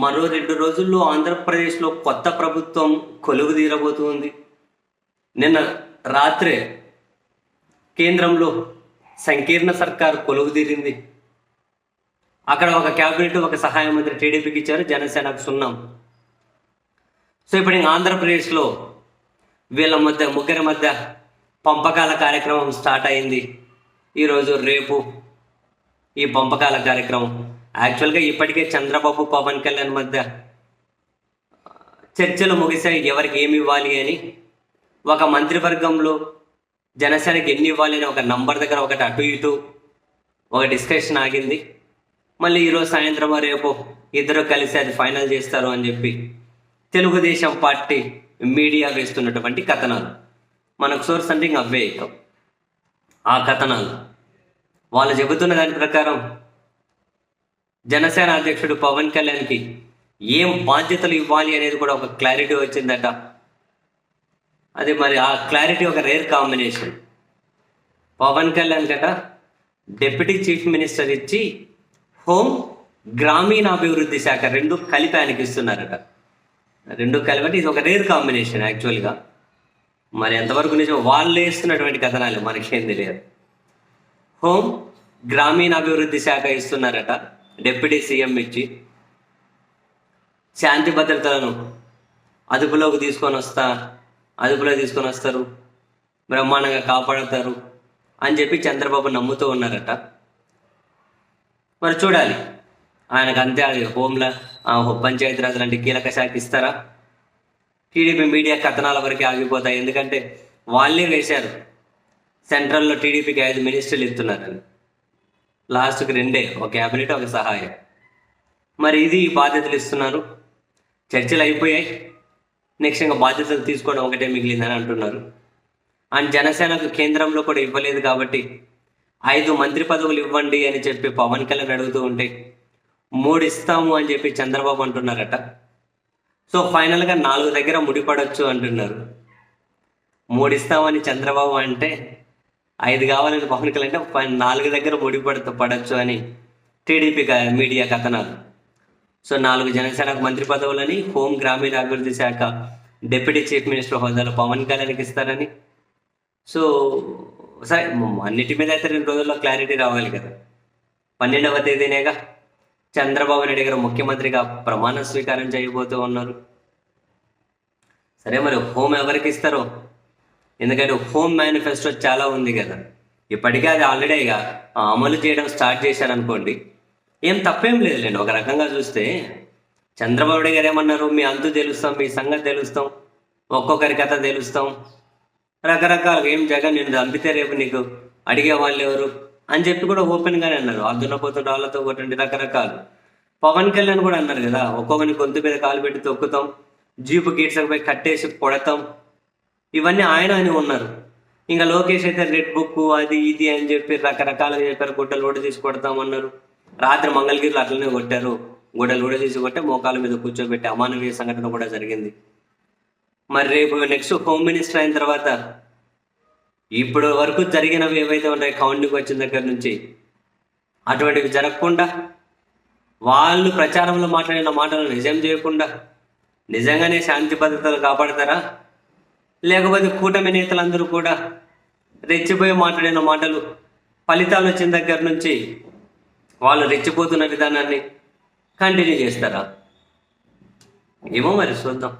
మరో రెండు రోజుల్లో ఆంధ్రప్రదేశ్లో కొత్త ప్రభుత్వం కొలువు తీరబోతుంది నిన్న రాత్రే కేంద్రంలో సంకీర్ణ సర్కార్ కొలువు తీరింది అక్కడ ఒక క్యాబినెట్ ఒక సహాయ మంత్రి టీడీపీకి ఇచ్చారు జనసేనకు సున్నాం. సో ఇప్పుడు ఆంధ్రప్రదేశ్లో వీళ్ళ మధ్య ముగ్గురి మధ్య పంపకాల కార్యక్రమం స్టార్ట్ అయింది. ఈరోజు రేపు ఈ పంపకాల కార్యక్రమం. యాక్చువల్గా ఇప్పటికే చంద్రబాబు పవన్ కళ్యాణ్ మధ్య చర్చలు ముగిసాయి ఎవరికి ఏమి ఇవ్వాలి అని. ఒక మంత్రివర్గంలో జనసేనకి ఎన్ని ఇవ్వాలి అని ఒక నంబర్ దగ్గర ఒకటి అటు ఇటు ఒక డిస్కషన్ ఆగింది. మళ్ళీ ఈరోజు సాయంత్రం రేపు ఇద్దరు కలిసి అది ఫైనల్ చేస్తారు అని చెప్పి తెలుగుదేశం పార్టీ మీడియా వేస్తున్నటువంటి కథనాలు. మనకు సోర్స్ అంటే ఇంక అవే ఆ కథనాలు. వాళ్ళు చెబుతున్న దాని ప్రకారం జనసేన అధ్యక్షుడు పవన్ కళ్యాణ్కి ఏం బాధ్యతలు ఇవ్వాలి అనేది కూడా ఒక క్లారిటీ వచ్చిందట. అది మరి ఆ క్లారిటీ ఒక రేర్ కాంబినేషన్. పవన్ కళ్యాణ్ గట డిప్యూటీ చీఫ్ మినిస్టర్ ఇచ్చి హోమ్ గ్రామీణాభివృద్ధి శాఖ రెండు కలిపి ఆయనకి ఇస్తున్నారట. రెండు కలిపి ఇది ఒక రేర్ కాంబినేషన్ యాక్చువల్గా. మరి ఎంతవరకు నిజం వాళ్ళు ఇస్తున్నటువంటి కథనాలు మనకేం తెలియదు. హోమ్ గ్రామీణాభివృద్ధి శాఖ ఇస్తున్నారట. డిప్యూటీ సీఎం ఇచ్చి శాంతి భద్రతలను అదుపులోకి తీసుకొని వస్తా అదుపులో తీసుకొని వస్తారు బ్రహ్మాండంగా కాపాడతారు అని చెప్పి చంద్రబాబు నమ్ముతూ ఉన్నారట. మరి చూడాలి. ఆయనకు అంతే అది హోంలా పంచాయతీరాజ్ లాంటి కీలక శాఖ ఇస్తారా? టీడీపీ మీడియా కథనాల వరకే ఆగిపోతాయి. ఎందుకంటే వాళ్ళే వేశారు. సెంట్రల్లో టీడీపీకి ఐదు మినిస్టర్లు ఇస్తున్నారని. లాస్ట్కి రెండే ఒక క్యాబినెట్ ఒక సహాయం. మరి ఇది బాధ్యతలు ఇస్తున్నారు. చర్చలు అయిపోయాయి. నెక్స్ట్ ఇంకా బాధ్యతలు తీసుకోవడం ఒకటే మిగిలిందని అంటున్నారు. అండ్ జనసేనకు కేంద్రంలో కూడా ఇవ్వలేదు కాబట్టి ఐదు మంత్రి పదవులు ఇవ్వండి అని చెప్పి పవన్ కళ్యాణ్ అడుగుతూ ఉంటే మూడు ఇస్తాము అని చెప్పి చంద్రబాబు అంటున్నారట. సో ఫైనల్గా నాలుగు దగ్గర ముడిపడొచ్చు అంటున్నారు. మూడు ఇస్తామని చంద్రబాబు అంటే ఐదు కావాలని పవన్ కళ్యాణ్ అంటే నాలుగు దగ్గర ముడిపడుతూ పడచ్చు అని టీడీపీ మీడియా కథనాలు. సో నాలుగు జనసేనకు మంత్రి పదవులని హోం గ్రామీణ అభివృద్ధి శాఖ డిప్యూటీ చీఫ్ మినిస్టర్ హోదాలో పవన్ కళ్యాణ్కి ఇస్తారని. సో సరే అన్నిటి మీద అయితే రెండు రోజుల్లో క్లారిటీ రావాలి కదా. పన్నెండవ తేదీనేగా చంద్రబాబు నాయుడు గారు ముఖ్యమంత్రిగా ప్రమాణ స్వీకారం చేయబోతూ ఉన్నారు. సరే మరి హోమ్ ఎవరికి ఇస్తారో ఎందుకంటే హోమ్ మేనిఫెస్టో చాలా ఉంది కదా. ఇప్పటికే అది ఆల్రెడీ ఇక అమలు చేయడం స్టార్ట్ చేశారనుకోండి ఏం తప్పేం లేదులేండి. ఒక రకంగా చూస్తే చంద్రబాబు గారు ఏమన్నారు? మీ అంతు తెలుస్తాం మీ సంగతి తెలుస్తాం ఒక్కొక్కరి కథ తెలుస్తాం. రకరకాల ఏం జగన్ నేను చంపితే రేపు నీకు అడిగే వాళ్ళు ఎవరు? అని చెప్పి కూడా ఓపెన్గానే అన్నారు. ఆ దున్నపోతున్న వాళ్ళతో కొట్టండి రకరకాలు. పవన్ కళ్యాణ్ కూడా అన్నారు కదా ఒక్కొక్కరిని గొంతు మీద కాలు పెట్టి తొక్కుతాం జీపు గీట్సకు కట్టేసి కొడతాం. ఇవన్నీ ఆయన అని ఉన్నారు. ఇంకా లోకేష్ అయితే రెడ్ బుక్ అది ఇది అని చెప్పి రకరకాలుగా చెప్పారు. గుడ్డలు కూడా తీసి కొడతామన్నారు. రాత్రి మంగళగిరిలో అట్లనే కొట్టారు. గుడ్డలు కూడా తీసి కొట్టే మోకాల మీద కూర్చోబెట్టి అమానవీయ సంఘటన కూడా జరిగింది. మరి రేపు నెక్స్ట్ హోమ్ మినిస్టర్ అయిన తర్వాత ఇప్పుడు వరకు జరిగినవి ఏవైతే ఉన్నాయి కౌంటింగ్ వచ్చిన దగ్గర నుంచి అటువంటివి జరగకుండా వాళ్ళు ప్రచారంలో మాట్లాడిన మాటలు నిజం చేయకుండా నిజంగానే శాంతి భద్రతలు కాపాడతారా? లేకపోతే కూటమి నేతలందరూ కూడా రెచ్చిపోయి మాట్లాడిన మాటలు ఫలితాలు వచ్చిన దగ్గర నుంచి వాళ్ళు రెచ్చిపోతున్న విధానాన్ని కంటిన్యూ చేస్తారా? ఏమో మరి చూద్దాం.